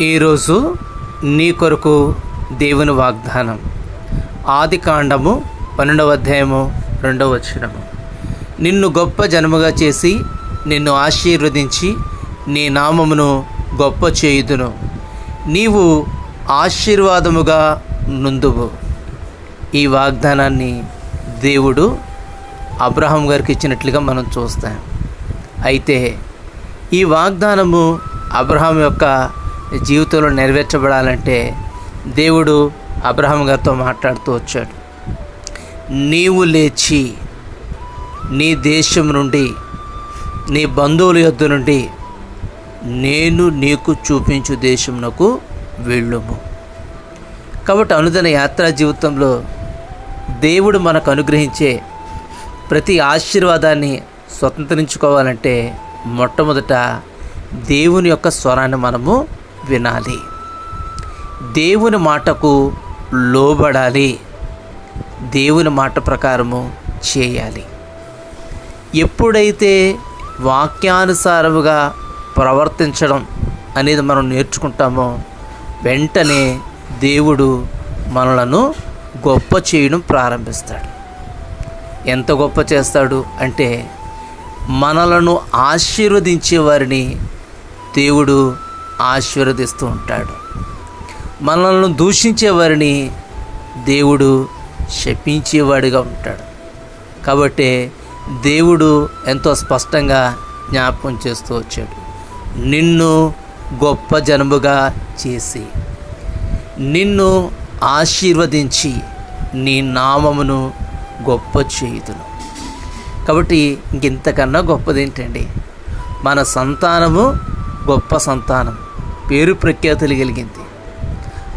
ఈరోజు నీ కొరకు దేవుని వాగ్దానం. ఆది కాండము పన్నెండవ అధ్యాయము రెండవ వచనము. నిన్ను గొప్ప జనముగా చేసి నిన్ను ఆశీర్వదించి నీ నామమును గొప్ప చేయుదును. నీవు ఆశీర్వాదముగా నుందువు. ఈ వాగ్దానాన్ని దేవుడు అబ్రహం గారికి ఇచ్చినట్లుగా మనం చూస్తాం. అయితే ఈ వాగ్దానము అబ్రహాం యొక్క జీవితంలో నెరవేర్చబడాలంటే దేవుడు అబ్రహం గారితో మాట్లాడుతూ వచ్చాడు. నీవు లేచి నీ దేశం నుండి నీ బంధువుల యొద్ద నుండి నేను నీకు చూపించు దేశమునకు వెళ్ళుము. కాబట్టి అనుదిన యాత్రా జీవితంలో దేవుడు మనకు అనుగ్రహించే ప్రతి ఆశీర్వాదాన్ని స్వతంత్రించుకోవాలంటే మొట్టమొదట దేవుని యొక్క స్వరాన్ని మనము వినాలి. దేవుని మాటకు లోబడాలి. దేవుని మాట ప్రకారము చేయాలి. ఎప్పుడైతే వాక్యానుసారముగా ప్రవర్తించడం అనేది మనం నేర్చుకుంటామో వెంటనే దేవుడు మనలను గొప్ప చేయడం ప్రారంభిస్తాడు. ఎంత గొప్ప చేస్తాడు అంటే మనలను ఆశీర్వదించే వారిని దేవుడు ఆశీర్వదిస్తూ ఉంటాడు. మనల్ని దూషించే వారిని దేవుడు శపించేవాడిగా ఉంటాడు. కాబట్టి దేవుడు ఎంతో స్పష్టంగా జ్ఞాపకం చేస్తూ వచ్చాడు. నిన్ను గొప్ప జనముగా చేసి నిన్ను ఆశీర్వదించి నీ నామమును గొప్ప చేయుదును. కాబట్టి ఇంకెంతకన్నా గొప్పది ఏంటండి మన సంతానము గొప్ప సంతానం. పేరు ప్రఖ్యాతులు కలిగింది.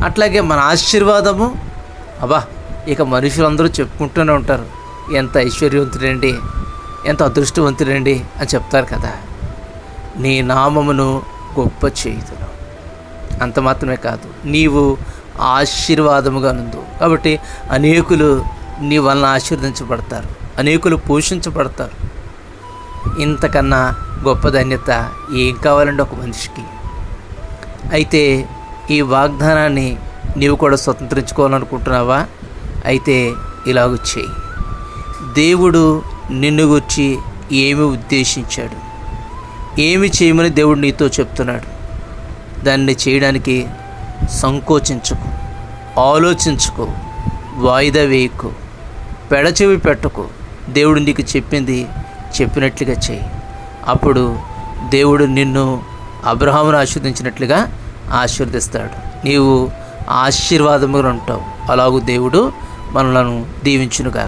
అట్లాగే మన ఆశీర్వాదము అబ్బా ఇక మనుషులందరూ చెప్పుకుంటూనే ఉంటారు. ఎంత ఐశ్వర్యవంతుడండి ఎంత అదృష్టవంతుడండి అని చెప్తారు కదా. నీ నామమును గొప్ప చేయుదును అంత మాత్రమే కాదు నీవు ఆశీర్వాదముగా నుండు. కాబట్టి అనేకులు నీ వలన ఆశీర్వదించబడతారు. అనేకులు పోషించబడతారు. ఇంతకన్నా గొప్ప ధన్యత ఏం కావాలండి ఒక మనిషికి? అయితే ఈ వాగ్దానాన్ని నీవు కూడా స్వతంత్రించుకోవాలనుకుంటున్నావా? అయితే ఇలాగ చేయి. దేవుడు నిన్ను గురించి ఏమి ఉద్దేశించాడు? ఏమి చేయమని దేవుడు నీతో చెప్తున్నాడు? దాన్ని చేయడానికి సంకోచించుకు ఆలోచించుకో వాయిదా వేయకు పెడచెవి పెట్టకు. దేవుడు నీకు చెప్పింది చెప్పినట్లుగా చేయి. అప్పుడు దేవుడు నిన్ను అబ్రహామును ఆశీర్వదించినట్లుగా ఆశీర్వదిస్తాడు. నీవు ఆశీర్వాదముగా ఉంటావు. అలాగూ దేవుడు మనలను దీవించునుగా